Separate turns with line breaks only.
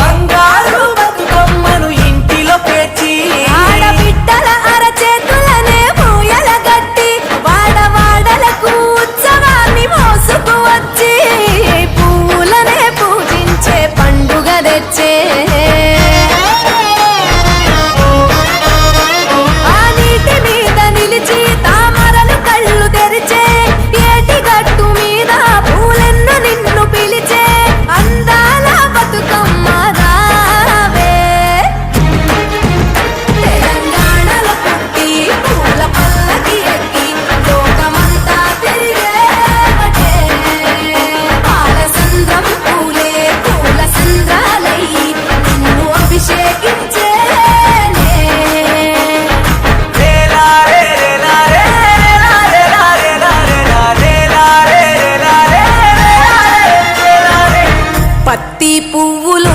வந்தாயே
పువ్వులు